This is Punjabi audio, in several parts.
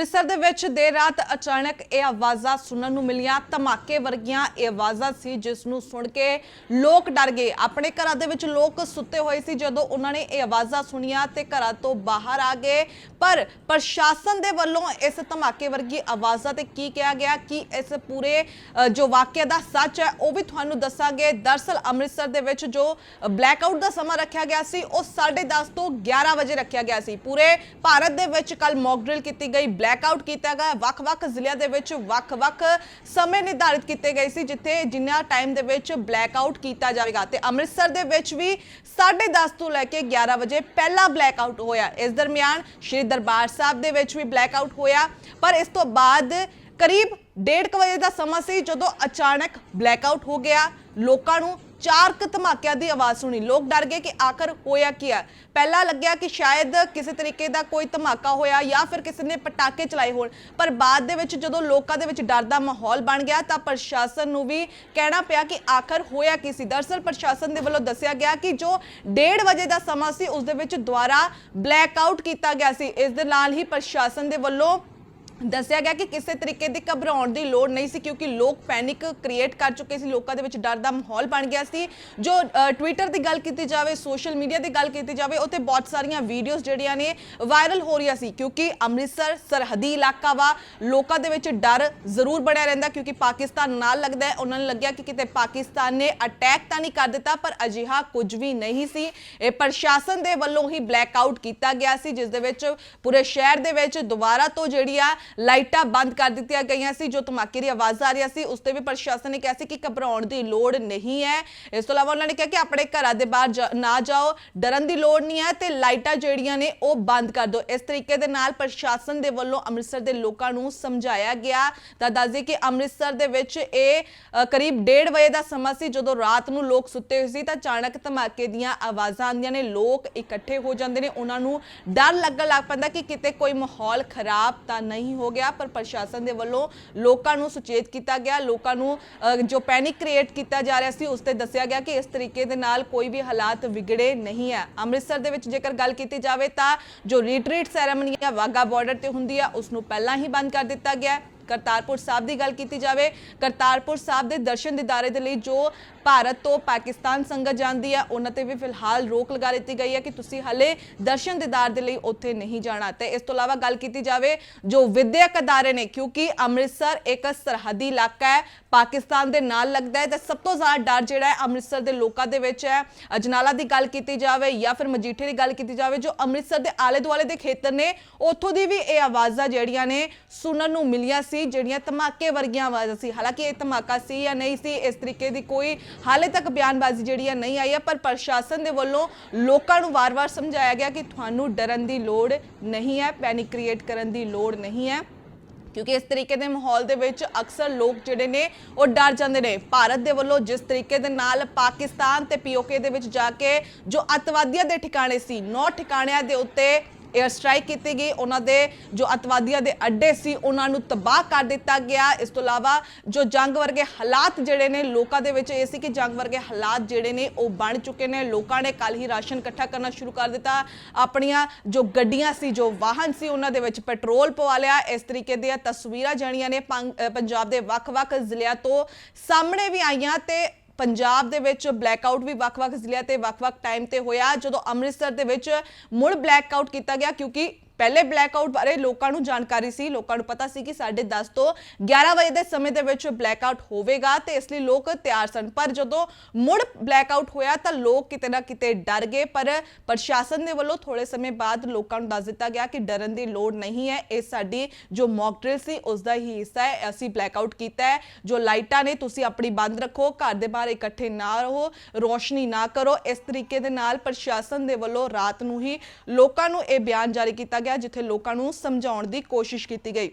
Congress ਅੰਮ੍ਰਿਤਸਰ ਦੇ ਵਿੱਚ ਦੇਰ ਰਾਤ ਅਚਾਨਕ ਇਹ ਆਵਾਜ਼ਾਂ ਸੁਣਨ ਨੂੰ ਮਿਲੀਆਂ। ਧਮਾਕੇ ਵਰਗੀਆਂ ਇਹ ਆਵਾਜ਼ਾਂ ਸੀ, ਜਿਸ ਨੂੰ ਸੁਣ ਕੇ ਲੋਕ ਡਰ ਗਏ। ਆਪਣੇ ਘਰਾਂ ਦੇ ਵਿੱਚ ਲੋਕ ਸੁੱਤੇ ਹੋਏ ਸੀ ਜਦੋਂ ਉਹਨਾਂ ਨੇ ਇਹ ਆਵਾਜ਼ਾਂ ਸੁਣੀਆਂ ਤੇ ਘਰਾਂ ਤੋਂ ਬਾਹਰ ਆ ਗਏ। ਪਰ ਪ੍ਰਸ਼ਾਸਨ ਦੇ ਵੱਲੋਂ ਇਸ ਧਮਾਕੇ ਵਰਗੀ ਆਵਾਜ਼ਾਂ ਤੇ ਕੀ ਕਿਹਾ ਗਿਆ, ਕਿ ਇਸ ਪੂਰੇ ਜੋ ਵਾਕਿਆ ਦਾ ਸੱਚ ਹੈ, ਉਹ ਵੀ ਤੁਹਾਨੂੰ ਦੱਸਾਂਗੇ। ਦਰਸਲ ਅੰਮ੍ਰਿਤਸਰ ਦੇ ਵਿੱਚ ਜੋ ਬਲੈਕਆਊਟ ਦਾ ਸਮਾਂ ਰੱਖਿਆ ਗਿਆ ਸੀ, ਉਹ 10:30 ਤੋਂ 11 ਵਜੇ ਰੱਖਿਆ ਗਿਆ ਸੀ। ਪੂਰੇ ਭਾਰਤ ਦੇ ਵਿੱਚ ਕੱਲ ਮੌਕ ਡਰਿਲ ਕੀਤੀ ਗਈ। ਬਲੈਕਆਊਟ ਕੀਤਾ ਗਿਆ। ਵੱਖ-ਵੱਖ ਜ਼ਿਲ੍ਹਿਆਂ ਦੇ ਵਿੱਚ ਵੱਖ-ਵੱਖ ਸਮੇਂ ਨਿਰਧਾਰਿਤ ਕੀਤੇ ਗਏ ਸੀ, ਜਿੱਥੇ ਜਿੰਨਾ ਟਾਈਮ ਦੇ ਵਿੱਚ ਬਲੈਕਆਊਟ ਕੀਤਾ ਜਾਵੇਗਾ। ਤੇ ਅੰਮ੍ਰਿਤਸਰ ਦੇ ਵਿੱਚ ਵੀ 10:30 ਤੋਂ ਲੈ ਕੇ 11 ਵਜੇ ਪਹਿਲਾ ਬਲੈਕਆਊਟ ਹੋਇਆ। ਇਸ ਦਰਮਿਆਨ ਸ਼੍ਰੀ ਦਰਬਾਰ ਸਾਹਿਬ ਦੇ ਵਿੱਚ ਵੀ ਬਲੈਕ ਆਊਟ ਹੋਇਆ। ਪਰ ਇਸ ਤੋਂ ਬਾਅਦ ਕਰੀਬ 1:30 ਵਜੇ ਦਾ ਸਮਾਂ ਸੀ, ਜਦੋਂ ਅਚਾਨਕ ਬਲੈਕ ਆਊਟ ਹੋ ਗਿਆ। ਲੋਕਾਂ ਨੂੰ ਚਾਰ ਕੁ ਧਮਾਕਿਆਂ ਦੀ ਆਵਾਜ਼ ਸੁਣੀ। ਲੋਕ ਡਰ ਗਏ ਕਿ ਆਖਰ ਹੋਇਆ ਕੀ ਹੈ? ਪਹਿਲਾਂ ਲੱਗਿਆ ਕਿ ਸ਼ਾਇਦ ਕਿਸੇ ਤਰੀਕੇ ਦਾ ਕੋਈ ਧਮਾਕਾ ਹੋਇਆ ਜਾਂ ਫਿਰ ਕਿਸੇ ਨੇ ਪਟਾਕੇ ਚਲਾਏ ਹੋਣ। ਪਰ ਬਾਅਦ ਦੇ ਵਿੱਚ ਜਦੋਂ ਲੋਕਾਂ ਦੇ ਵਿੱਚ ਡਰ ਦਾ ਮਾਹੌਲ ਬਣ ਗਿਆ ਤਾਂ ਪ੍ਰਸ਼ਾਸਨ ਨੂੰ ਵੀ ਕਹਿਣਾ ਪਿਆ ਕਿ ਆਖਰ ਹੋਇਆ ਕੀ ਸੀ। ਦਰਸਲ ਪ੍ਰਸ਼ਾਸਨ ਦੇ ਵੱਲੋਂ ਦੱਸਿਆ ਗਿਆ ਕਿ ਜੋ 1:30 ਵਜੇ ਦਾ ਸਮਾਂ ਸੀ, ਉਸ ਦੇ ਵਿੱਚ ਦੁਬਾਰਾ ਬਲੈਕਆਊਟ ਕੀਤਾ ਗਿਆ ਸੀ। ਇਸ ਦੇ ਨਾਲ ਹੀ ਪ੍ਰਸ਼ਾਸਨ ਦੇ ਵੱਲੋਂ ਦੱਸਿਆ ਗਿਆ ਕਿ ਕਿਸੇ ਤਰੀਕੇ ਦੀ ਘਬਰਾਉਣ ਦੀ ਲੋੜ ਨਹੀਂ ਸੀ ਕਿਉਂਕਿ ਲੋਕ ਪੈਨਿਕ ਕ੍ਰੀਏਟ ਕਰ ਚੁੱਕੇ ਸੀ। ਲੋਕਾਂ ਦੇ ਵਿੱਚ ਡਰ ਦਾ ਮਾਹੌਲ ਬਣ ਗਿਆ ਸੀ। ਜੋ ਟਵਿੱਟਰ ਦੀ ਗੱਲ ਕੀਤੀ ਜਾਵੇ ਸੋਸ਼ਲ ਮੀਡੀਆ ਦੀ ਗੱਲ ਕੀਤੀ ਜਾਵੇ, ਉੱਥੇ ਬਹੁਤ ਸਾਰੀਆਂ ਵੀਡੀਓਜ਼ ਜਿਹੜੀਆਂ ਨੇ ਵਾਇਰਲ ਹੋ ਰਹੀਆਂ ਸੀ ਕਿਉਂਕਿ ਅੰਮ੍ਰਿਤਸਰ, ਸਰਹੱਦੀ ਇਲਾਕਾ ਵਾ, ਲੋਕਾਂ ਦੇ ਵਿੱਚ ਡਰ ਜ਼ਰੂਰ ਬਣਿਆ ਰਹਿੰਦਾ ਕਿਉਂਕਿ ਪਾਕਿਸਤਾਨ ਨਾਲ ਲੱਗਦਾ ਹੈ। ਉਹਨਾਂ ਨੂੰ ਲੱਗਿਆ ਕਿ ਕਿਤੇ ਪਾਕਿਸਤਾਨ ਨੇ ਅਟੈਕ ਤਾਂ ਨਹੀਂ ਕਰ ਦਿੱਤਾ, ਪਰ ਅਜਿਹਾ ਕੁਝ ਵੀ ਨਹੀਂ ਸੀ। ਇਹ ਪ੍ਰਸ਼ਾਸਨ ਦੇ ਵੱਲੋਂ ਹੀ ਬਲੈਕ ਆਊਟ ਕੀਤਾ ਗਿਆ ਸੀ, ਜਿਸ ਦੇ ਵਿੱਚ ਪੂਰੇ ਸ਼ਹਿਰ ਦੇ ਵਿੱਚ ਦੁਬਾਰਾ ਤੋਂ ਜਿਹੜੀ ਆ ਲਾਈਟਾਂ ਬੰਦ ਕਰ ਦਿੱਤੀਆਂ ਗਈਆਂ ਸੀ, ਜੋ ਧਮਾਕੇ ਦੀ ਆਵਾਜ਼ ਆ ਰਹੀ ਸੀ, ਉਸ ਤੇ ਵੀ ਪ੍ਰਸ਼ਾਸਨ ਨੇ ਕਿਹਾ ਸੀ ਕਿ ਘਬਰਾਉਣ ਦੀ ਲੋੜ ਨਹੀਂ ਹੈ। ਇਸ ਤੋਂ ਇਲਾਵਾ ਉਹਨਾਂ ਨੇ ਕਿਹਾ ਕਿ ਆਪਣੇ ਘਰਾਂ ਦੇ ਬਾਹਰ ਜਾ- ਨਾ ਜਾਓ, ਡਰਨ ਦੀ ਲੋੜ ਨਹੀਂ ਹੈ ਤੇ ਲਾਈਟਾਂ ਜਿਹੜੀਆਂ ਨੇ ਉਹ ਬੰਦ ਕਰ ਦਿਓ। ਇਸ ਤਰੀਕੇ ਦੇ ਨਾਲ ਪ੍ਰਸ਼ਾਸਨ ਦੇ ਵੱਲੋਂ ਅੰਮ੍ਰਿਤਸਰ ਦੇ ਲੋਕਾਂ ਨੂੰ ਸਮਝਾਇਆ ਗਿਆ। ਤਾਂ ਦੱਸਦੇ ਕਿ ਅੰਮ੍ਰਿਤਸਰ ਦੇ ਵਿੱਚ ਇਹ ਕਰੀਬ 1:30 ਵਜੇ ਦਾ ਸਮਾਂ ਸੀ, ਜਦੋਂ ਰਾਤ ਨੂੰ ਲੋਕ ਸੁੱਤੇ ਹੋਏ ਸੀ, ਤਾਂ ਅਚਾਨਕ ਧਮਾਕੇ ਦੀਆਂ ਆਵਾਜ਼ਾਂ ਆਉਂਦੀਆਂ ਨੇ, ਲੋਕ ਇਕੱਠੇ ਹੋ ਜਾਂਦੇ ਨੇ। ਉਹਨਾਂ ਨੂੰ ਡਰ ਲੱਗਣ ਲੱਗ ਪੈਂਦਾ ਕਿ ਕਿਤੇ ਕੋਈ ਮਾਹੌਲ ਖਰਾਬ ਤਾਂ ਨਹੀਂ ਹੋ ਗਿਆ ਪਰ ਪ੍ਰਸ਼ਾਸਨ ਦੇ ਵੱਲੋਂ ਲੋਕਾਂ ਨੂੰ ਸੁਚੇਤ ਕੀਤਾ ਗਿਆ ਲੋਕਾਂ ਨੂੰ ਅ, ਜੋ ਪੈਨਿਕ ਕ੍ਰੀਏਟ ਕੀਤਾ ਜਾ ਰਿਹਾ ਸੀ ਉਸ ਤੇ ਦੱਸਿਆ ਗਿਆ ਕਿ ਇਸ ਤਰੀਕੇ ਦੇ ਨਾਲ ਕੋਈ ਵੀ ਹਾਲਾਤ ਵਿਗੜੇ ਨਹੀਂ ਹੈ। ਅੰਮ੍ਰਿਤਸਰ ਦੇ ਵਿੱਚ ਜੇਕਰ ਗੱਲ ਕੀਤੀ ਜਾਵੇ ਤਾਂ ਜੋ ਰੀਟਰੀਟ ਸੈਰੇਮਨੀ ਹੈ ਵਾਗਾ ਬਾਰਡਰ ਤੇ ਹੁੰਦੀ ਹੈ ਉਸ ਨੂੰ ਪਹਿਲਾਂ ਹੀ ਬੰਦ ਕਰ ਦਿੱਤਾ ਗਿਆ ਹੈ। ਕਰਤਾਰਪੁਰ ਸਾਹਿਬ ਦੀ ਗੱਲ ਕੀਤੀ ਜਾਵੇ, ਕਰਤਾਰਪੁਰ ਸਾਹਿਬ ਦੇ ਦਰਸ਼ਨ ਦਿਦਾਰੇ ਦੇ ਲਈ ਜੋ ਭਾਰਤ ਤੋਂ ਪਾਕਿਸਤਾਨ ਸੰਗਤ ਜਾਂਦੀ ਹੈ ਉਹਨਾਂ ਤੇ ਵੀ ਫਿਲਹਾਲ ਰੋਕ ਲਗਾ ਦਿੱਤੀ ਗਈ ਹੈ ਕਿ ਤੁਸੀਂ ਹਲੇ ਦਰਸ਼ਨ ਦਿਦਾਰ ਦੇ ਲਈ ਉੱਥੇ ਨਹੀਂ ਜਾਣਾ। ਤੇ ਇਸ ਤੋਂ ਇਲਾਵਾ ਗੱਲ ਕੀਤੀ ਜਾਵੇ, ਜੋ ਵਿਦਿਅਕ ਅਦਾਰੇ ਨੇ, ਕਿਉਂਕਿ ਅੰਮ੍ਰਿਤਸਰ ਇੱਕ ਸਰਹੱਦੀ ਇਲਾਕਾ ਹੈ, ਪਾਕਿਸਤਾਨ ਦੇ ਨਾਲ ਲੱਗਦਾ ਹੈ, ਤੇ ਸਭ ਤੋਂ ਜ਼ਿਆਦਾ ਡਰ ਜਿਹੜਾ ਹੈ ਅੰਮ੍ਰਿਤਸਰ ਦੇ ਲੋਕਾਂ ਦੇ ਵਿੱਚ ਹੈ। ਅਜਨਾਲਾ ਦੀ ਗੱਲ ਕੀਤੀ ਜਾਵੇ ਜਾਂ ਫਿਰ ਮਜੀਠੇ ਦੀ ਗੱਲ ਕੀਤੀ ਜਾਵੇ, ਜੋ ਅੰਮ੍ਰਿਤਸਰ ਦੇ ਆਲੇ ਦੁਆਲੇ ਦੇ ਖੇਤਰ ਨੇ, ਉੱਥੋਂ ਦੀ ਵੀ ਇਹ ਆਵਾਜ਼ਾਂ ਜਿਹੜੀਆਂ ਨੇ ਸੁਣਨ ਨੂੰ ਮਿਲੀਆਂ ਸੀ। ਜਿਹੜੀਆਂ ਧਮਾਕੇ ਵਰਗੀਆਂ ਆਵਾਜ਼ਾਂ ਸੀ, ਹਾਲਾਂਕਿ ਇਹ ਧਮਾਕਾ ਸੀ ਜਾਂ ਨਹੀਂ ਸੀ, ਇਸ ਤਰੀਕੇ ਦੀ ਕੋਈ ਹਾਲੇ ਤੱਕ ਬਿਆਨਬਾਜ਼ੀ ਜਿਹੜੀ ਹੈ ਨਹੀਂ ਆਈ ਹੈ, ਪਰ ਪ੍ਰਸ਼ਾਸਨ ਦੇ ਵੱਲੋਂ ਲੋਕਾਂ ਨੂੰ ਵਾਰ-ਵਾਰ ਸਮਝਾਇਆ ਗਿਆ ਕਿ ਤੁਹਾਨੂੰ ਡਰਨ ਦੀ ਲੋੜ ਨਹੀਂ ਹੈ, ਪੈਨਿਕ ਕ੍ਰੀਏਟ ਕਰਨ ਦੀ ਲੋੜ ਨਹੀਂ ਹੈ, ਕਿਉਂਕਿ ਇਸ ਤਰੀਕੇ ਦੇ ਮਾਹੌਲ ਦੇ ਵਿੱਚ ਅਕਸਰ ਲੋਕ ਜਿਹੜੇ ਨੇ, ਉਹ ਡਰ ਜਾਂਦੇ ਨੇ। ਭਾਰਤ ਦੇ ਵੱਲੋਂ ਜਿਸ ਤਰੀਕੇ ਦੇ ਨਾਲ ਪਾਕਿਸਤਾਨ ਤੇ ਪੀਓਕੇ ਦੇ ਵਿੱਚ ਜਾ ਕੇ ਜੋ ਅਤਵਾਦੀਆਂ ਦੇ ਠਿਕਾਣੇ ਸੀ, ਨੌ ਠਿਕਾਣਿਆਂ ਦੇ ਉੱਤੇ 에ਅਰ ਸਟ੍ਰਾਈਕ ਕੀਤੀ ਗਈ। ਉਹਨਾਂ ਦੇ ਜੋ ਅਤਵਾਦੀਆਂ ਦੇ ਅੱਡੇ ਸੀ, ਉਹਨਾਂ ਨੂੰ ਤਬਾਹ ਕਰ ਦਿੱਤਾ ਗਿਆ। ਇਸ ਤੋਂ ਇਲਾਵਾ ਜੋ ਜੰਗ ਵਰਗੇ ਹਾਲਾਤ ਜਿਹੜੇ ਨੇ, ਲੋਕਾਂ ਦੇ ਵਿੱਚ ਇਹ ਸੀ ਕਿ ਜੰਗ ਵਰਗੇ ਹਾਲਾਤ ਜਿਹੜੇ ਨੇ, ਉਹ ਬਣ ਚੁੱਕੇ ਨੇ। ਲੋਕਾਂ ਨੇ ਕੱਲ ਹੀ ਰਾਸ਼ਨ ਇਕੱਠਾ ਕਰਨਾ ਸ਼ੁਰੂ ਕਰ ਦਿੱਤਾ। ਆਪਣੀਆਂ ਜੋ ਗੱਡੀਆਂ ਸੀ, ਜੋ ਵਾਹਨ ਸੀ, ਉਹਨਾਂ ਦੇ ਵਿੱਚ ਪੈਟਰੋਲ ਪਵਾ ਲਿਆ। ਇਸ ਤਰੀਕੇ ਦੀਆਂ ਤਸਵੀਰਾਂ ਜਿਹੜੀਆਂ ਨੇ। ਪੰਜਾਬ ਦੇ ਵੱਖ-ਵੱਖ ਜ਼ਿਲ੍ਹਿਆਂ ਤੋਂ ਸਾਹਮਣੇ ਵੀ ਆਈਆਂ ਤੇ ਪੰਜਾਬ ਦੇ ਵਿੱਚ ਬਲੈਕਆਊਟ ਵੀ ਵੱਖ-ਵੱਖ ਜ਼ਿਲ੍ਹਿਆਂ ਤੇ ਵੱਖ-ਵੱਖ ਟਾਈਮ ਤੇ ਹੋਇਆ। ਜਦੋਂ ਅੰਮ੍ਰਿਤਸਰ ਦੇ ਵਿੱਚ ਮੁੜ ਬਲੈਕਆਊਟ ਕੀਤਾ ਗਿਆ ਕਿਉਂਕਿ ਪਹਿਲੇ ਬਲੈਕਆਊਟ ਬਾਰੇ ਲੋਕਾਂ ਨੂੰ ਜਾਣਕਾਰੀ ਸੀ। ਲੋਕਾਂ ਨੂੰ ਪਤਾ ਸੀ ਕਿ 10:30 ਤੋਂ 11 ਵਜੇ ਦੇ ਸਮੇਂ ਦੇ ਵਿੱਚ ਬਲੈਕਆਊਟ ਹੋਵੇਗਾ ਤੇ ਇਸ ਲਈ ਲੋਕ ਤਿਆਰ ਸਨ। ਪਰ ਜਦੋਂ ਮੁੜ ਬਲੈਕਆਊਟ ਹੋਇਆ ਤਾਂ ਲੋਕ ਕਿਤੇ ਨਾ ਕਿਤੇ ਡਰ ਗਏ। ਪਰ ਪ੍ਰਸ਼ਾਸਨ ਦੇ ਵੱਲੋਂ ਥੋੜੇ ਸਮੇਂ ਬਾਅਦ ਲੋਕਾਂ ਨੂੰ ਦੱਸ ਦਿੱਤਾ ਗਿਆ ਕਿ ਡਰਨ ਦੀ ਲੋੜ ਨਹੀਂ ਹੈ। ਇਹ ਸਾਡੀ ਜੋ ਮੌਕ ਡਰਿਲ ਸੀ ਉਸ ਦਾ ਹੀ ਹਿੱਸਾ ਹੈ। ਅਸੀਂ ਬਲੈਕਆਊਟ ਕੀਤਾ ਹੈ। ਜੋ ਲਾਈਟਾਂ ਨੇ, ਤੁਸੀਂ ਆਪਣੀ ਬੰਦ ਰੱਖੋ। ਘਰ ਦੇ ਬਾਹਰ ਇਕੱਠੇ ਨਾ ਰਹੋ। ਰੋਸ਼ਨੀ ਨਾ ਕਰੋ। ਇਸ ਤਰੀਕੇ ਦੇ ਨਾਲ ਪ੍ਰਸ਼ਾਸਨ ਦੇ ਵੱਲੋਂ ਰਾਤ ਨੂੰ ਹੀ ਲੋਕਾਂ ਨੂੰ ਇਹ ਬਿਆਨ ਜਾਰੀ ਕੀਤਾ ਗਿਆ ਜਿੱਥੇ ਲੋਕਾਂ ਨੂੰ ਸਮਝਾਉਣ ਦੀ ਕੋਸ਼ਿਸ਼ ਕੀਤੀ ਗਈ।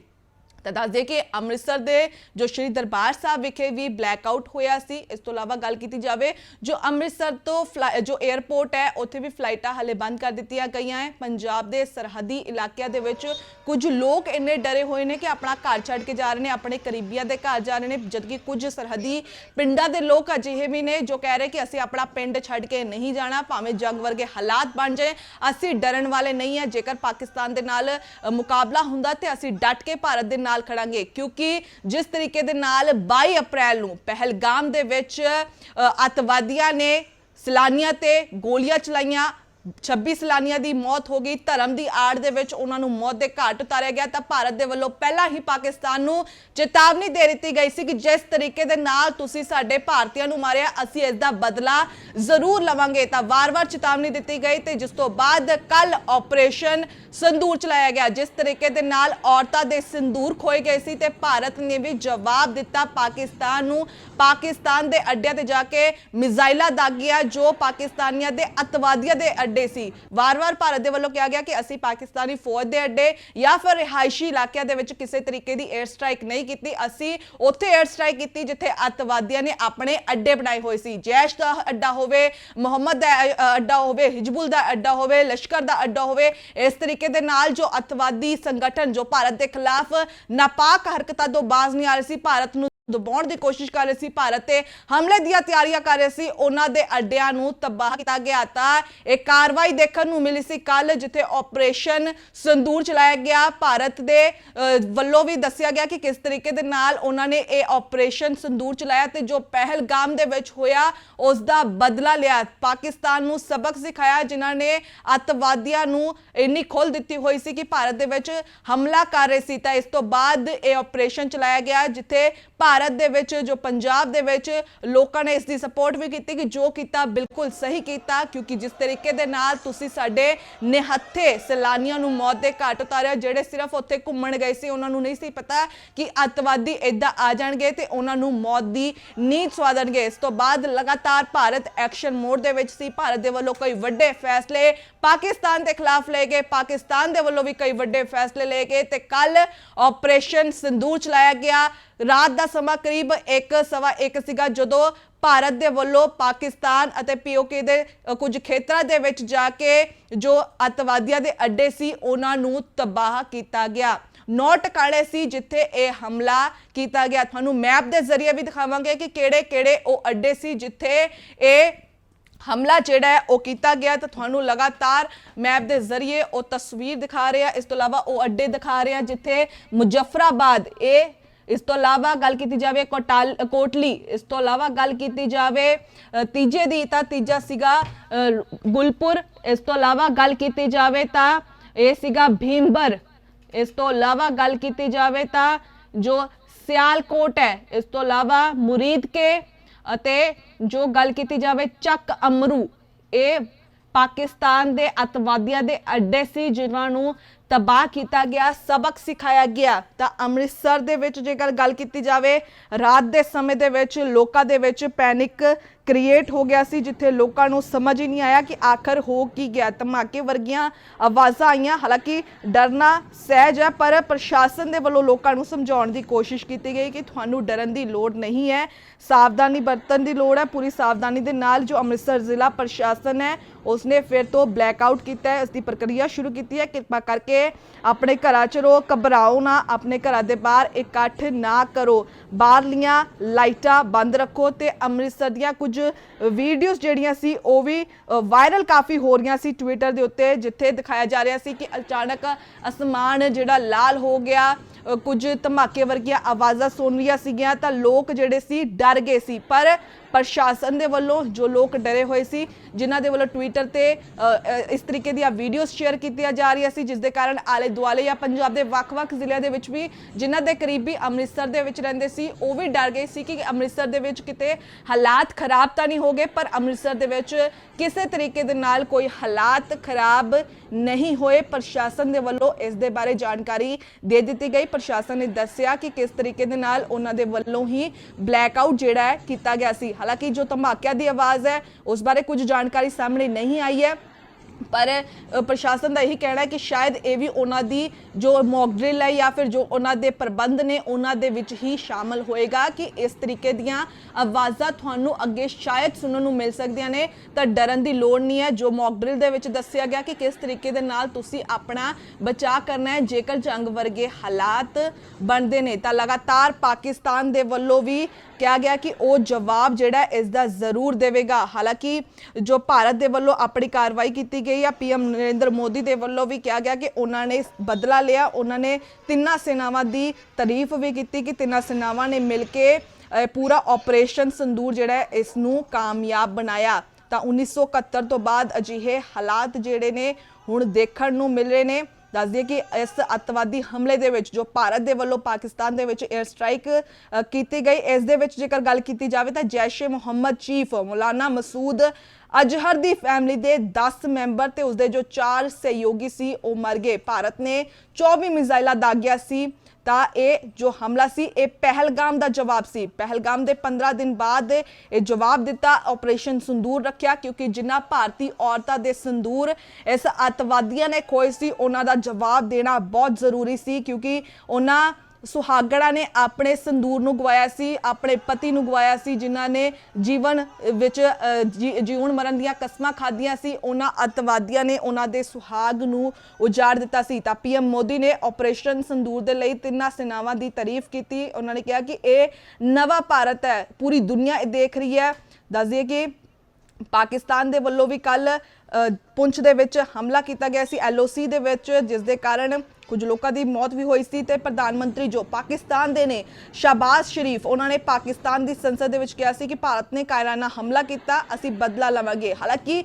ਤਾਂ ਦੱਸ ਦਈਏ ਕਿ ਅੰਮ੍ਰਿਤਸਰ ਦੇ ਜੋ ਸ਼੍ਰੀ ਦਰਬਾਰ ਸਾਹਿਬ ਵਿਖੇ ਵੀ ਬਲੈਕ ਆਊਟ ਹੋਇਆ ਸੀ, ਇਸ ਤੋਂ ਇਲਾਵਾ ਗੱਲ ਕੀਤੀ ਜਾਵੇ ਜੋ ਅੰਮ੍ਰਿਤਸਰ ਤੋਂ ਫਲਾ- ਜੋ 에ਅਰਪੋਰਟ ਹੈ, ਉੱਥੇ ਵੀ ਫਲਾਈਟਾਂ ਹਲੇ ਬੰਦ ਕਰ ਦਿੱਤੀਆਂ ਗਈਆਂ ਹੈ। ਪੰਜਾਬ ਦੇ ਸਰਹੱਦੀ ਇਲਾਕਿਆਂ ਦੇ ਵਿੱਚ ਕੁਝ ਲੋਕ ਇੰਨੇ ਡਰੇ ਹੋਏ ਨੇ ਕਿ ਆਪਣਾ ਘਰ ਛੱਡ ਕੇ ਜਾ ਰਹੇ ਨੇ, ਆਪਣੇ ਕਰੀਬੀਆਂ ਦੇ ਘਰ ਜਾ ਰਹੇ ਨੇ, ਜਦਕਿ ਕੁਝ ਸਰਹੱਦੀ ਪਿੰਡਾਂ ਦੇ ਲੋਕ ਅਜਿਹੇ ਵੀ ਨੇ ਜੋ ਕਹਿ ਰਹੇ ਕਿ ਅਸੀਂ ਆਪਣਾ ਪਿੰਡ ਛੱਡ ਕੇ ਨਹੀਂ ਜਾਣਾ, ਭਾਵੇਂ ਜੰਗ ਵਰਗੇ ਹਾਲਾਤ ਬਣ ਜਾਏ ਅਸੀਂ ਡਰਨ ਵਾਲੇ ਨਹੀਂ ਹੈ। ਜੇਕਰ ਪਾਕਿਸਤਾਨ ਦੇ ਨਾਲ ਮੁਕਾਬਲਾ ਹੁੰਦਾ ਤੇ ਅਸੀਂ ਡਟ ਕੇ ਭਾਰਤ ਦੇ ਨਾਲ ਖੜਾਂਗੇ ਕਿਉਂਕਿ ਜਿਸ ਤਰੀਕੇ ਦੇ ਨਾਲ 22 ਅਪ੍ਰੈਲ ਨੂੰ ਪਹਿਲਗਾਮ ਦੇ ਵਿੱਚ ਅ, ਅੱਤਵਾਦੀਆਂ ਨੇ ਸੈਲਾਨੀਆਂ ਤੇ ਗੋਲੀਆਂ ਚਲਾਈਆਂ 26 ਸੈਲਾਨੀਆਂ ਦੀ ਮੌਤ ਹੋ ਗਈ। ਧਰਮ ਦੀ ਆੜ ਦੇ ਵਿੱਚ ਉਹਨਾਂ ਨੂੰ ਮੌਤ ਦੇ ਘਾਟ ਉਤਾਰਿਆ ਗਿਆ ਤਾਂ ਭਾਰਤ ਦੇ ਵੱਲੋਂ ਪਹਿਲਾਂ ਹੀ ਪਾਕਿਸਤਾਨ ਨੂੰ ਚੇਤਾਵਨੀ ਦੇ ਦਿੱਤੀ ਗਈ ਸੀ ਕਿ ਜਿਸ ਤਰੀਕੇ ਦੇ ਨਾਲ ਤੁਸੀਂ ਸਾਡੇ ਭਾਰਤੀਆਂ ਨੂੰ ਮਾਰਿਆ, ਅਸੀਂ ਇਸ ਦਾ ਬਦਲਾ ਜ਼ਰੂਰ ਲਵਾਂਗੇ। ਤਾਂ ਵਾਰ-ਵਾਰ ਚੇਤਾਵਨੀ ਦਿੱਤੀ ਗਈ ਤੇ ਜਿਸ ਤੋਂ ਬਾਅਦ ਕੱਲ ਆਪਰੇਸ਼ਨ ਸੰਦੂਰ ਚਲਾਇਆ ਗਿਆ, ਜਿਸ ਤਰੀਕੇ ਦੇ ਨਾਲ ਔਰਤਾਂ ਦੇ ਸਿੰਦੂਰ ਖੋਏ ਗਏ ਸੀ ਤੇ ਭਾਰਤ ਨੇ ਵੀ ਜਵਾਬ ਦਿੱਤਾ ਪਾਕਿਸਤਾਨ ਨੂੰ। ਪਾਕਿਸਤਾਨ ਦੇ ਅੱਡਿਆਂ ਤੇ ਜਾ ਕੇ ਮਿਜ਼ਾਈਲਾਂ ਦਾਗੀਆਂ, ਜੋ ਪਾਕਿਸਤਾਨੀਆਂ ਦੇ ਅਤਵਾਦੀਆਂ ਦੇ ਅੱਡੇ ਸੀ। ਵਾਰ-ਵਾਰ ਭਾਰਤ ਦੇ ਵੱਲੋਂ ਕਿਹਾ ਗਿਆ ਕਿ ਅਸੀਂ ਪਾਕਿਸਤਾਨੀ ਫੌਜ ਦੇ ਅੱਡੇ ਜਾਂ ਫਿਰ ਰਿਹਾਇਸ਼ੀ ਇਲਾਕਿਆਂ ਦੇ ਵਿੱਚ ਕਿਸੇ ਤਰੀਕੇ ਦੀ 에ਅਰ ਸਟ੍ਰਾਈਕ ਨਹੀਂ ਕੀਤੀ। ਅਸੀਂ ਉੱਥੇ 에ਅਰ ਸਟ੍ਰਾਈਕ ਕੀਤੀ ਜਿੱਥੇ ਅਤਵਾਦੀਆਂ ਨੇ ਆਪਣੇ ਅੱਡੇ ਬਣਾਏ ਹੋਏ ਸੀ। ਜੈਸ਼ ਦਾ ਅੱਡਾ ਹੋਵੇ, ਮੁਹੰਮਦ ਦਾ ਅੱਡਾ ਹੋਵੇ, ਹਿਜਬੁਲ ਦਾ ਅੱਡਾ ਹੋਵੇ, ਲਸ਼ਕਰ ਦਾ ਅੱਡਾ ਹੋਵੇ, ਇਸ ਤਰੀਕੇ ਦੇ ਨਾਲ ਜੋ ਅਤਵਾਦੀ ਸੰਗਠਨ ਜੋ ਭਾਰਤ ਦੇ ਖਿਲਾਫ ਨਾਪਾਕ ਹਰਕਤਾਂ ਤੋਂ ਬਾਜ਼ ਨਹੀਂ ਆ ਰਹੇ ਸੀ, ਭਾਰਤ ਨੂੰ ਦਬਾਉਣ ਦੀ ਕੋਸ਼ਿਸ਼ ਕਰ ਰਹੇ ਸੀ, ਭਾਰਤ ਤੇ ਹਮਲੇ ਦੀਆਂ ਤਿਆਰੀਆਂ ਕਰ ਰਹੇ ਸੀ, ਉਹਨਾਂ ਦੇ ਅੱਡਿਆਂ ਨੂੰ ਤਬਾਹ ਕੀਤਾ ਗਿਆ ਤਾਂ ਇਹ ਕਾਰਵਾਈ ਦੇਖਣ ਨੂੰ ਮਿਲੀ ਸੀ ਕੱਲ ਜਿੱਥੇ ਆਪਰੇਸ਼ਨ ਸੰਦੂਰ ਚਲਾਇਆ ਗਿਆ। ਭਾਰਤ ਦੇ ਵੱਲੋਂ ਵੀ ਦੱਸਿਆ ਗਿਆ ਕਿ ਕਿਸ ਤਰੀਕੇ ਦੇ ਨਾਲ ਉਹਨਾਂ ਨੇ ਇਹ ਆਪਰੇਸ਼ਨ ਸੰਦੂਰ ਚਲਾਇਆ ਤੇ ਜੋ ਪਹਿਲਗਾਮ ਦੇ ਵਿੱਚ ਹੋਇਆ ਉਸ ਦਾ ਬਦਲਾ ਲਿਆ। ਪਾਕਿਸਤਾਨ ਨੂੰ ਸਬਕ ਸਿਖਾਇਆ, ਜਿਨ੍ਹਾਂ ਨੇ ਅੱਤਵਾਦੀਆਂ ਨੂੰ ਇੰਨੀ ਖੋਲ ਦਿੱਤੀ ਹੋਈ ਸੀ ਕਿ ਭਾਰਤ ਦੇ ਵਿੱਚ ਹਮਲਾ ਕਰ ਰਹੇ ਸੀ। ਤਾਂ ਇਸ ਤੋਂ ਬਾਅਦ ਇਹ ਆਪਰੇਸ਼ਨ ਚਲਾਇਆ ਗਿਆ, ਜਿੱਥੇ ਭਾਰਤ ਭਾਰਤ ਦੇ ਵਿੱਚ, ਜੋ ਪੰਜਾਬ ਦੇ ਵਿੱਚ ਲੋਕਾਂ ਨੇ ਇਸ ਦੀ ਸਪੋਰਟ ਵੀ ਕੀਤੀ ਕਿ ਜੋ ਕੀਤਾ ਬਿਲਕੁਲ ਸਹੀ ਕੀਤਾ, ਕਿਉਂਕਿ ਜਿਸ ਤਰੀਕੇ ਦੇ ਨਾਲ ਤੁਸੀਂ ਸਾਡੇ ਨਿਹੱਥੇ ਸੈਲਾਨੀਆਂ ਨੂੰ ਮੌਤ ਦੇ ਘਾਟ ਉਤਾਰਿਆ, ਜਿਹੜੇ ਸਿਰਫ ਉੱਥੇ ਘੁੰਮਣ ਗਏ ਸੀ, ਉਹਨਾਂ ਨੂੰ ਨਹੀਂ ਸੀ ਪਤਾ ਕਿ ਅੱਤਵਾਦੀ ਇੱਦਾਂ ਆ ਜਾਣਗੇ ਤੇ ਉਹਨਾਂ ਨੂੰ ਮੌਤ ਦੀ ਨੀਂਦ ਸਵਾਦਣਗੇ ਇਸ ਤੋਂ ਬਾਅਦ ਲਗਾਤਾਰ ਭਾਰਤ ਐਕਸ਼ਨ ਮੋਡ ਦੇ ਵਿੱਚ ਸੀ। ਭਾਰਤ ਦੇ ਵੱਲੋਂ ਕਈ ਵੱਡੇ ਫੈਸਲੇ ਪਾਕਿਸਤਾਨ ਦੇ ਖਿਲਾਫ ਲਏ ਗਏ। ਪਾਕਿਸਤਾਨ ਦੇ ਵੱਲੋਂ ਵੀ ਕਈ ਵੱਡੇ ਫੈਸਲੇ ਲਏ ਗਏ ਤੇ ਕੱਲ ਆਪਰੇਸ਼ਨ ਸਿੰਦੂਰ ਚਲਾਇਆ ਗਿਆ। ਰਾਤ ਦਾ ਸਮਾਂ ਕਰੀਬ 1:15 ਸੀਗਾ, ਜਦੋਂ ਭਾਰਤ ਦੇ ਵੱਲੋਂ ਪਾਕਿਸਤਾਨ ਅਤੇ ਪੀਓਕੇ ਦੇ ਕੁਝ ਖੇਤਰਾਂ ਦੇ ਵਿੱਚ ਜਾ ਕੇ ਜੋ ਅੱਤਵਾਦੀਆਂ ਦੇ ਅੱਡੇ ਸੀ, ਉਹਨਾਂ ਨੂੰ ਤਬਾਹ ਕੀਤਾ ਗਿਆ। ਨੌ ਟਿਕਾਣੇ ਸੀ, ਜਿੱਥੇ ਇਹ ਹਮਲਾ ਕੀਤਾ ਗਿਆ। ਤੁਹਾਨੂੰ ਮੈਪ ਦੇ ਜ਼ਰੀਏ ਵੀ ਦਿਖਾਵਾਂਗੇ ਕਿ ਕਿਹੜੇ ਕਿਹੜੇ ਉਹ ਅੱਡੇ ਸੀ, ਜਿੱਥੇ ਇਹ ਹਮਲਾ ਜਿਹੜਾ ਹੈ, ਉਹ ਕੀਤਾ ਗਿਆ। ਤਾਂ ਤੁਹਾਨੂੰ ਲਗਾਤਾਰ ਮੈਪ ਦੇ ਜ਼ਰੀਏ ਉਹ ਤਸਵੀਰ ਦਿਖਾ ਰਿਹਾ। ਇਸ ਤੋਂ ਇਲਾਵਾ ਉਹ ਅੱਡੇ ਦਿਖਾ ਰਿਹਾ, ਜਿੱਥੇ ਮੁਜ਼ਫਰਾਬਾਦ, ਇਹ ਇਸ ਤੋਂ ਇਲਾਵਾ ਗੱਲ ਕੀਤੀ ਜਾਵੇ ਕੋਟਾਲ, ਕੋਟਲੀ, ਇਸ ਤੋਂ ਇਲਾਵਾ ਗੱਲ ਕੀਤੀ ਜਾਵੇ ਤੀਜੇ ਦੀ ਤਾਂ ਤੀਜਾ ਸੀਗਾ ਗੁਲਪੁਰ, ਇਸ ਤੋਂ ਇਲਾਵਾ ਗੱਲ ਕੀਤੀ ਜਾਵੇ ਤਾਂ ਇਹ ਸੀਗਾ ਭੀਮਬਰ, ਇਸ ਤੋਂ ਇਲਾਵਾ ਗੱਲ ਕੀਤੀ ਜਾਵੇ ਤਾਂ ਜੋ ਸਿਆਲਕੋਟ ਹੈ, ਇਸ ਤੋਂ ਇਲਾਵਾ ਮੁਰੀਦਕੇ ਅਤੇ ਜੋ ਗੱਲ ਕੀਤੀ ਜਾਵੇ ਚੱਕ ਅਮਰੂ, ਇਹ ਪਾਕਿਸਤਾਨ ਦੇ ਅਤਵਾਦੀਆਂ ਦੇ ਅੱਡੇ ਸੀ, ਜਿਨ੍ਹਾਂ ਨੂੰ ਤਬਾਹ ਕੀਤਾ ਗਿਆ, ਸਬਕ ਸਿਖਾਇਆ ਗਿਆ। ਤਾਂ ਅੰਮ੍ਰਿਤਸਰ ਦੇ ਵਿੱਚ ਜੇਕਰ ਗੱਲ ਕੀਤੀ ਜਾਵੇ, ਰਾਤ ਦੇ ਸਮੇਂ ਦੇ ਵਿੱਚ ਲੋਕਾਂ ਦੇ ਵਿੱਚ ਪੈਨਿਕ ਕ੍ਰੀਏਟ ਹੋ ਗਿਆ ਸੀ, ਜਿੱਥੇ ਲੋਕਾਂ ਨੂੰ ਸਮਝ ਹੀ ਨਹੀਂ ਆਇਆ ਕਿ ਆਖਰ ਹੋ ਕੀ ਗਿਆ। ਧਮਾਕੇ ਵਰਗੀਆਂ ਆਵਾਜ਼ਾਂ ਆਈਆਂ। ਹਾਲਾਂਕਿ ਡਰਨਾ ਸਹਿਜ ਹੈ, ਪਰ ਪ੍ਰਸ਼ਾਸਨ ਦੇ ਵੱਲੋਂ ਲੋਕਾਂ ਨੂੰ ਸਮਝਾਉਣ ਦੀ ਕੋਸ਼ਿਸ਼ ਕੀਤੀ ਗਈ ਕਿ ਤੁਹਾਨੂੰ ਡਰਨ ਦੀ ਲੋੜ ਨਹੀਂ ਹੈ। ਸਾਵਧਾਨੀ ਵਰਤਣ ਦੀ ਲੋੜ ਹੈ। ਪੂਰੀ ਸਾਵਧਾਨੀ ਦੇ ਨਾਲ ਜੋ ਅੰਮ੍ਰਿਤਸਰ ਜ਼ਿਲ੍ਹਾ ਪ੍ਰਸ਼ਾਸਨ ਹੈ, ਉਸਨੇ ਫਿਰ ਤੋਂ ਬਲੈਕ ਆਊਟ ਕੀਤਾ ਹੈ। ਇਸ ਦੀ ਪ੍ਰਕਿਰਿਆ ਸ਼ੁਰੂ ਕੀਤੀ ਹੈ। ਕਿਰਪਾ ਕਰਕੇ ਆਪਣੇ ਘਰਾਂ 'ਚ ਰਹੋ, ਘਬਰਾਓ ਨਾ। ਆਪਣੇ ਘਰਾਂ ਦੇ ਬਾਹਰ ਇਕੱਠ ਨਾ ਕਰੋ। ਬਾਹਰਲੀਆਂ ਲਾਈਟਾਂ ਬੰਦ ਰੱਖੋ ਤੇ ਅੰਮ੍ਰਿਤਸਰ ਦੀਆਂ ਕੁਝ ਵੀਡੀਓਜ਼ ਜਿਹੜੀਆਂ ਸੀ ਉਹ ਵੀ ਵਾਇਰਲ ਕਾਫੀ ਹੋ ਰਹੀਆਂ ਸੀ ਟਵਿੱਟਰ ਦੇ ਉੱਤੇ ਜਿੱਥੇ ਦਿਖਾਇਆ ਜਾ ਰਿਹਾ ਸੀ ਕਿ ਅਚਾਨਕ ਅਸਮਾਨ ਜਿਹੜਾ ਲਾਲ ਹੋ ਗਿਆ ਅ, ਕੁਝ ਧਮਾਕੇ ਵਰਗੀਆਂ ਆਵਾਜ਼ਾਂ ਸੁਣ ਰਹੀਆਂ ਸੀਗੀਆਂ ਤਾਂ ਲੋਕ ਜਿਹੜੇ ਸੀ ਡਰ ਗਏ ਸੀ। ਪਰ ਪ੍ਰਸ਼ਾਸਨ ਦੇ ਵੱਲੋਂ ਜੋ ਲੋਕ ਡਰੇ ਹੋਏ ਸੀ, ਜਿਨ੍ਹਾਂ ਦੇ ਵੱਲੋਂ ਟਵਿੱਟਰ ਤੇ ਇਸ ਤਰੀਕੇ ਦੀਆਂ ਵੀਡੀਓਜ਼ ਸ਼ੇਅਰ ਕੀਤੀਆਂ ਜਾ ਰਹੀਆਂ ਸੀ, ਜਿਸ ਦੇ ਕਾਰਨ ਆਲੇ ਦੁਆਲੇ ਜਾਂ ਪੰਜਾਬ ਦੇ ਵੱਖ-ਵੱਖ ਜ਼ਿਲ੍ਹਿਆਂ ਦੇ ਵਿੱਚ ਵੀ ਜਿਨ੍ਹਾਂ ਦੇ ਕਰੀਬੀ ਅੰਮ੍ਰਿਤਸਰ ਦੇ ਵਿੱਚ ਰਹਿੰਦੇ ਸੀ, ਉਹ ਵੀ ਡਰ ਗਏ ਸੀ ਕਿ ਅੰਮ੍ਰਿਤਸਰ ਦੇ ਵਿੱਚ ਕਿਤੇ ਹਾਲਾਤ ਖਰਾਬ ਤਾਂ ਨਹੀਂ ਹੋ ਗਏ, ਪਰ ਅੰਮ੍ਰਿਤਸਰ ਦੇ ਵਿੱਚ ਕਿਸੇ ਤਰੀਕੇ ਦੇ ਨਾਲ ਕੋਈ ਹਾਲਾਤ ਖਰਾਬ ਨਹੀਂ ਹੋਏ। ਪ੍ਰਸ਼ਾਸਨ ਦੇ ਵੱਲੋਂ ਇਸ ਦੇ ਬਾਰੇ ਜਾਣਕਾਰੀ ਦੇ ਦਿੱਤੀ ਗਈ। ਪ੍ਰਸ਼ਾਸਨ ਨੇ ਦੱਸਿਆ ਕਿ ਕਿਸ ਤਰੀਕੇ ਦੇ ਨਾਲ ਉਹਨਾਂ ਦੇ ਵੱਲੋਂ ਹੀ ਬਲੈਕ ਆਊਟ ਜਿਹੜਾ ਹੈ ਕੀਤਾ ਗਿਆ ਸੀ। ਹਾਲਾਂਕਿ ਜੋ ਧਮਾਕਿਆਂ ਦੀ ਆਵਾਜ਼ ਹੈ, ਉਸ ਬਾਰੇ ਕੁਝ ਜਾਣਕਾਰੀ ਸਾਹਮਣੇ ਨਹੀਂ ਆਈ ਹੈ। ਪਰ ਪ੍ਰਸ਼ਾਸਨ ਦਾ ਇਹੀ ਕਹਿਣਾ ਹੈ ਕਿ ਸ਼ਾਇਦ ਇਹ ਵੀ ਉਹਨਾਂ ਦੀ ਜੋ ਮੌਕ ਡਰਿਲ ਹੈ ਜਾਂ ਫਿਰ ਜੋ ਉਹਨਾਂ ਦੇ ਪ੍ਰਬੰਧ ਨੇ, ਉਹਨਾਂ ਦੇ ਵਿੱਚ ਹੀ ਸ਼ਾਮਲ ਹੋਏਗਾ ਕਿ ਇਸ ਤਰੀਕੇ ਦੀਆਂ ਆਵਾਜ਼ਾਂ ਤੁਹਾਨੂੰ ਅੱਗੇ ਸ਼ਾਇਦ ਸੁਣਨ ਨੂੰ ਮਿਲ ਸਕਦੀਆਂ ਨੇ। ਤਾਂ ਡਰਨ ਦੀ ਲੋੜ ਨਹੀਂ ਹੈ। ਜੋ ਮੌਕ ਡਰਿਲ ਦੇ ਵਿੱਚ ਦੱਸਿਆ ਗਿਆ ਕਿ ਕਿਸ ਤਰੀਕੇ ਦੇ ਨਾਲ ਤੁਸੀਂ ਆਪਣਾ ਬਚਾਅ ਕਰਨਾ ਹੈ, ਜੇਕਰ ਜੰਗ ਵਰਗੇ ਹਾਲਾਤ ਬਣਦੇ ਨੇ। ਤਾਂ ਲਗਾਤਾਰ ਪਾਕਿਸਤਾਨ ਦੇ ਵੱਲੋਂ ਵੀ ਕਿਹਾ ਗਿਆ ਕਿ ਉਹ ਜਵਾਬ ਜਿਹੜਾ ਇਸ ਦਾ ਜ਼ਰੂਰ ਦੇਵੇਗਾ। ਹਾਲਾਂਕਿ ਜੋ ਭਾਰਤ ਦੇ ਵੱਲੋਂ ਆਪਣੀ ਕਾਰਵਾਈ ਕੀਤੀ ਗਈ ਆ, ਪੀਐਮ ਨਰਿੰਦਰ ਮੋਦੀ ਦੇ ਵੱਲੋਂ ਵੀ ਕਿਹਾ ਗਿਆ ਕਿ ਉਹਨਾਂ ਨੇ ਬਦਲਾ ਲਿਆ। ਉਹਨਾਂ ਨੇ ਤਿੰਨਾਂ ਸੈਨਾਵਾਂ ਦੀ ਤਾਰੀਫ ਵੀ ਕੀਤੀ ਕਿ ਤਿੰਨਾਂ ਸੈਨਾਵਾਂ ਨੇ ਮਿਲ ਕੇ ਪੂਰਾ ਆਪਰੇਸ਼ਨ ਸੰਦੂਰ ਜਿਹੜਾ ਇਸ ਨੂੰ ਕਾਮਯਾਬ ਬਣਾਇਆ। ਤਾਂ 1971 ਤੋਂ ਬਾਅਦ ਅਜਿਹੇ ਹਾਲਾਤ ਜਿਹੜੇ ਨੇ ਹੁਣ ਦੇਖਣ ਨੂੰ ਮਿਲ ਰਹੇ ਨੇ। ਦੱਸ ਦਈਏ ਕਿ ਇਸ ਅੱਤਵਾਦੀ ਹਮਲੇ ਦੇ ਵਿੱਚ ਜੋ ਭਾਰਤ ਦੇ ਵੱਲੋਂ ਪਾਕਿਸਤਾਨ ਦੇ ਵਿੱਚ 에ਅਰ ਸਟ੍ਰਾਈਕ ਕੀਤੀ ਗਈ, ਇਸ ਦੇ ਵਿੱਚ ਜੇਕਰ ਗੱਲ ਕੀਤੀ ਜਾਵੇ ਤਾਂ ਜੈਸ਼-ਏ ਮੁਹੰਮਦ ਚੀਫ ਮੌਲਾਨਾ ਮਸੂਦ ਅਜਹਰ ਦੀ ਫੈਮਿਲੀ ਦੇ 10 ਮੈਂਬਰ ਤੇ ਉਸਦੇ ਜੋ ਚਾਰ ਸਹਿਯੋਗੀ ਸੀ ਉਹ ਮਰ ਗਏ। ਭਾਰਤ ਨੇ 24 ਮਿਜ਼ਾਈਲਾਂ ਦਾਗਿਆ ਸੀ। ਤਾਂ ਇਹ ਜੋ ਹਮਲਾ ਸੀ, ਇਹ ਪਹਿਲਗਾਮ ਦਾ ਜਵਾਬ ਸੀ। ਪਹਿਲਗਾਮ ਦੇ 15 ਦਿਨ ਬਾਅਦ ਇਹ ਜਵਾਬ ਦਿੱਤਾ ਆਪਰੇਸ਼ਨ ਸੰਦੂਰ ਰੱਖਿਆ, ਕਿਉਂਕਿ ਜਿਨ੍ਹਾਂ ਭਾਰਤੀ ਔਰਤਾਂ ਦੇ ਸੰਦੂਰ ਇਸ ਅੱਤਵਾਦੀਆਂ ਨੇ ਖੋਏ ਸੀ, ਉਹਨਾਂ ਦਾ ਜਵਾਬ ਦੇਣਾ ਬਹੁਤ ਜ਼ਰੂਰੀ ਸੀ, ਕਿਉਂਕਿ ਉਹਨਾਂ ਸੁਹਾਗਣਾ ਨੇ ਆਪਣੇ ਸੰਦੂਰ ਨੂੰ ਗਵਾਇਆ ਸੀ, ਆਪਣੇ ਪਤੀ ਨੂੰ ਗਵਾਇਆ ਸੀ, ਜਿਨ੍ਹਾਂ ਨੇ ਜੀਵਨ ਵਿੱਚ ਜੀ- ਜੀਉਣ ਮਰਨ ਦੀਆਂ ਕਸਮਾਂ ਖਾਧੀਆਂ ਸੀ, ਉਹਨਾਂ ਅੱਤਵਾਦੀਆਂ ਨੇ ਉਹਨਾਂ ਦੇ ਸੁਹਾਗ ਨੂੰ ਉਜਾੜ ਦਿੱਤਾ ਸੀ। ਤਾਂ ਪੀਐਮ ਮੋਦੀ ਨੇ ਆਪਰੇਸ਼ਨ ਸੰਦੂਰ ਦੇ ਲਈ ਤਿੰਨਾਂ ਸੈਨਾਵਾਂ ਦੀ ਤਾਰੀਫ ਕੀਤੀ। ਉਹਨਾਂ ਨੇ ਕਿਹਾ ਕਿ ਇਹ ਨਵਾਂ ਭਾਰਤ ਹੈ, ਪੂਰੀ ਦੁਨੀਆ ਇਹ ਦੇਖ ਰਹੀ ਹੈ। ਦੱਸ ਦਈਏ ਕਿ ਪਾਕਿਸਤਾਨ ਦੇ ਵੱਲੋਂ ਵੀ ਕੱਲ ਪੁੰਛ ਦੇ ਵਿੱਚ ਹਮਲਾ ਕੀਤਾ ਗਿਆ ਸੀ ਐਲਓਸੀ ਦੇ ਵਿੱਚ, ਜਿਸ ਦੇ ਕਾਰਨ ਕੁਝ ਲੋਕਾਂ ਦੀ ਮੌਤ ਵੀ ਹੋਈ ਸੀ ਤੇ ਪ੍ਰਧਾਨ ਮੰਤਰੀ ਜੋ ਪਾਕਿਸਤਾਨ ਦੇ ਨੇ ਸ਼ਾਬਾਜ਼ ਸ਼ਰੀਫ, ਉਹਨਾਂ ਨੇ ਪਾਕਿਸਤਾਨ ਦੀ ਸੰਸਦ ਦੇ ਵਿੱਚ ਕਿਹਾ ਸੀ ਕਿ ਭਾਰਤ ਨੇ ਕਾਇਰਾਨਾ ਹਮਲਾ ਕੀਤਾ, ਅਸੀਂ ਬਦਲਾ ਲਵਾਂਗੇ। ਹਾਲਾਂਕਿ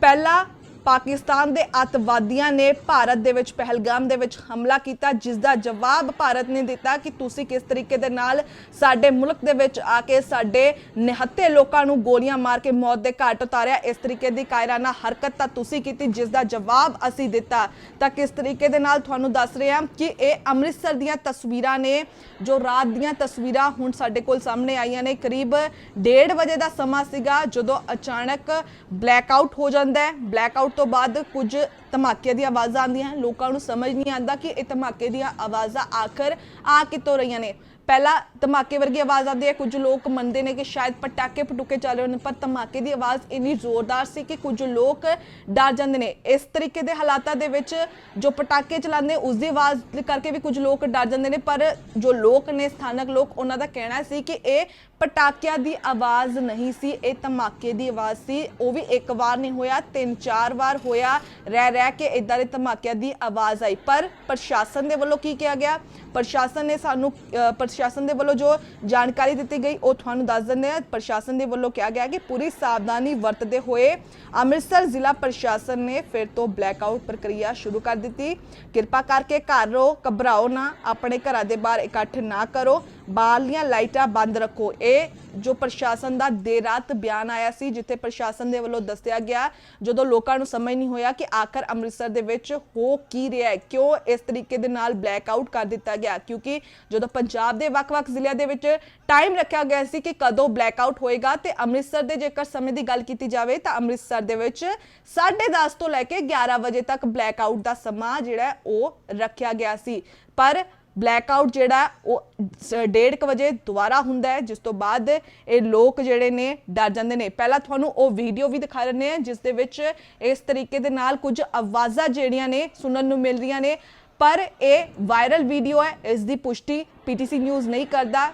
ਪਹਿਲਾ ਪਾਕਿਸਤਾਨ ਦੇ ਅੱਤਵਾਦੀਆਂ ਨੇ ਭਾਰਤ ਦੇ ਵਿੱਚ ਪਹਿਲਗਾਮ ਦੇ ਵਿੱਚ ਹਮਲਾ ਕੀਤਾ ਜਿਸ ਦਾ ਜਵਾਬ ਭਾਰਤ ਨੇ ਦਿੱਤਾ ਕਿ ਤੁਸੀਂ ਕਿਸ ਤਰੀਕੇ ਦੇ ਨਾਲ ਸਾਡੇ ਮੁਲਕ ਦੇ ਵਿੱਚ ਆ ਕੇ ਸਾਡੇ ਨਿਹੱਤੇ ਲੋਕਾਂ ਨੂੰ ਗੋਲੀਆਂ ਮਾਰ ਕੇ ਮੌਤ ਦੇ ਘਾਟ ਉਤਾਰਿਆ, ਇਸ ਤਰੀਕੇ ਦੀ ਕਾਇਰਾਨਾ ਹਰਕਤ ਤਾਂ ਤੁਸੀਂ ਕੀਤੀ ਜਿਸ ਦਾ ਜਵਾਬ ਅਸੀਂ ਦਿੱਤਾ। ਤਾਂ ਕਿਸ ਤਰੀਕੇ ਦੇ ਨਾਲ ਤੁਹਾਨੂੰ ਦੱਸ ਰਹੇ ਹਾਂ ਕਿ ਇਹ ਅੰਮ੍ਰਿਤਸਰ ਦੀਆਂ ਤਸਵੀਰਾਂ ਨੇ, ਜੋ ਰਾਤ ਦੀਆਂ ਤਸਵੀਰਾਂ ਹੁਣ ਸਾਡੇ ਕੋਲ ਸਾਹਮਣੇ ਆਈਆਂ ਨੇ, ਕਰੀਬ 1:30 ਵਜੇ ਦਾ ਸਮਾਂ ਸੀਗਾ ਜਦੋਂ ਅਚਾਨਕ ਬਲੈਕ ਆਊਟ ਹੋ ਜਾਂਦਾ ਹੈ। ਬਲੈਕ ਆਊਟ ਤੋਂ ਬਾਅਦ ਕੁਝ ਧਮਾਕੇ ਦੀਆਂ ਆਵਾਜ਼ਾਂ ਆਉਂਦੀਆਂ ਲੋਕਾਂ ਨੂੰ ਸਮਝ ਨਹੀਂ ਆਉਂਦਾ ਕਿ ਇਹ ਧਮਾਕੇ ਦੀਆਂ ਆਵਾਜ਼ਾਂ ਆਖਰ ਆ ਕਿੱਥੋਂ ਰਹੀਆਂ ਨੇ। ਪਹਿਲਾ ਧਮਾਕੇ ਵਰਗੀ ਆਵਾਜ਼ ਆਉਂਦੀ ਹੈ। ਕੁਝ ਲੋਕ ਮੰਨਦੇ ਨੇ ਕਿ ਸ਼ਾਇਦ ਪਟਾਕੇ ਪਟੂਕੇ ਚੱਲ ਰਹੇ ਨੇ, ਪਰ ਧਮਾਕੇ ਦੀ ਆਵਾਜ਼ ਇੰਨੀ ਜ਼ੋਰਦਾਰ ਸੀ ਕਿ ਕੁਝ ਲੋਕ ਡਰ ਜਾਂਦੇ ਨੇ। ਇਸ ਤਰੀਕੇ ਦੇ ਹਾਲਾਤਾਂ ਦੇ ਵਿੱਚ ਜੋ ਪਟਾਕੇ ਚਲਾਉਂਦੇ ਉਸ ਦੀ ਆਵਾਜ਼ ਕਰਕੇ ਵੀ ਕੁਝ ਲੋਕ ਡਰ ਜਾਂਦੇ ਨੇ, ਪਰ ਜੋ ਲੋਕ ਨੇ, ਸਥਾਨਕ ਲੋਕ, ਉਹਨਾਂ ਦਾ ਕਹਿਣਾ ਸੀ ਕਿ ਇਹ ਪਟਾਕਿਆਂ ਦੀ ਆਵਾਜ਼ ਨਹੀਂ ਸੀ, ਇਹ ਧਮਾਕੇ ਦੀ ਆਵਾਜ਼ ਸੀ। ਉਹ ਵੀ ਇੱਕ ਵਾਰ ਨਹੀਂ ਹੋਇਆ, ਤਿੰਨ ਚਾਰ ਵਾਰ ਹੋਇਆ, ਰਹਿ ਰਹਿ ਕੇ ਇਦਾਂ ਦੇ ਧਮਾਕਿਆਂ ਦੀ ਆਵਾਜ਼ ਆਈ। ਪਰ ਪ੍ਰਸ਼ਾਸਨ ਦੇ ਵੱਲੋਂ ਕੀ ਕਿਹਾ ਗਿਆ? ਪ੍ਰਸ਼ਾਸਨ ਨੇ ਸਾਨੂੰ ਪ੍ਰਸ਼ਾਸਨ ਦੇ ਵੱਲੋਂ ਜੋ ਜਾਣਕਾਰੀ ਦਿੱਤੀ ਗਈ, ਉਹ ਤੁਹਾਨੂੰ ਦੱਸ ਦਿੰਦੇ ਆ ਪ੍ਰਸ਼ਾਸਨ ਦੇ ਵੱਲੋਂ ਕਿਹਾ ਗਿਆ ਕਿ ਪੂਰੀ ਸਾਵਧਾਨੀ ਵਰਤਦੇ ਹੋਏ ਅੰਮ੍ਰਿਤਸਰ ਜ਼ਿਲ੍ਹਾ ਪ੍ਰਸ਼ਾਸਨ ਨੇ ਫਿਰ ਤੋਂ ਬਲੈਕਆਊਟ ਪ੍ਰਕਿਰਿਆ ਸ਼ੁਰੂ ਕਰ ਦਿੱਤੀ। ਕਿਰਪਾ ਕਰਕੇ ਘਰ ਰਹੋ, ਘਬਰਾਓ ਨਾ, ਆਪਣੇ ਘਰਾਂ ਦੇ ਬਾਹਰ ਇਕੱਠ ਨਾ ਕਰੋ। ਬਾਹਰਲੀਆਂ ਲਾਈਟਾਂ ਬੰਦ ਰੱਖੋ। ਇਹ ਜੋ ਪ੍ਰਸ਼ਾਸਨ ਦਾ ਦੇਰ ਰਾਤ ਬਿਆਨ ਆਇਆ ਸੀ, ਜਿੱਥੇ ਪ੍ਰਸ਼ਾਸਨ ਦੇ ਵੱਲੋਂ ਦੱਸਿਆ ਗਿਆ, ਜਦੋਂ ਲੋਕਾਂ ਨੂੰ ਸਮਝ ਨਹੀਂ ਹੋਇਆ ਕਿ ਆਖਰ ਅੰਮ੍ਰਿਤਸਰ ਦੇ ਵਿੱਚ ਹੋ ਕੀ ਰਿਹਾ ਹੈ, ਕਿਉਂ ਇਸ ਤਰੀਕੇ ਦੇ ਨਾਲ ਬਲੈਕ ਆਊਟ ਕਰ ਦਿੱਤਾ ਗਿਆ? ਕਿਉਂਕਿ ਜਦੋਂ ਪੰਜਾਬ ਦੇ ਵੱਖ-ਵੱਖ ਜ਼ਿਲ੍ਹਿਆਂ ਦੇ ਵਿੱਚ ਟਾਈਮ ਰੱਖਿਆ ਗਿਆ ਸੀ ਕਿ ਕਦੋਂ ਬਲੈਕ ਆਊਟ ਹੋਏਗਾ ਤੇ ਅੰਮ੍ਰਿਤਸਰ ਦੇ ਜੇਕਰ ਸਮੇਂ ਦੀ ਗੱਲ ਕੀਤੀ ਜਾਵੇ, ਤਾਂ ਅੰਮ੍ਰਿਤਸਰ ਦੇ ਵਿੱਚ 10:30 ਤੋਂ ਲੈ ਕੇ 11 ਵਜੇ ਤੱਕ ਬਲੈਕ ਆਊਟ ਦਾ ਸਮਾਂ ਜਿਹੜਾ ਉਹ ਰੱਖਿਆ ਗਿਆ ਸੀ। ਪਰ ਬਲੈਕ ਆਊਟ ਜਿਹੜਾ ਉਹ 1:30 ਵਜੇ ਦੁਬਾਰਾ ਹੁੰਦਾ ਹੈ, ਜਿਸ ਤੋਂ ਬਾਅਦ ਇਹ ਲੋਕ ਜਿਹੜੇ ਨੇ ਡਰ ਜਾਂਦੇ ਨੇ। ਪਹਿਲਾਂ ਤੁਹਾਨੂੰ ਉਹ ਵੀਡੀਓ ਵੀ ਦਿਖਾ ਰਹੇ ਨੇ ਜਿਸ ਦੇ ਵਿੱਚ ਇਸ ਤਰੀਕੇ ਦੇ ਨਾਲ ਕੁਝ ਆਵਾਜ਼ਾਂ ਜਿਹੜੀਆਂ ਨੇ ਸੁਣਨ ਨੂੰ ਮਿਲ ਰਹੀਆਂ ਨੇ। ਪਰ ਇਹ ਵਾਇਰਲ ਵੀਡੀਓ ਹੈ, ਇਸ ਦੀ ਪੁਸ਼ਟੀ ਪੀਟੀਸੀ ਨਿਊਜ਼ ਨਹੀਂ ਕਰਦਾ।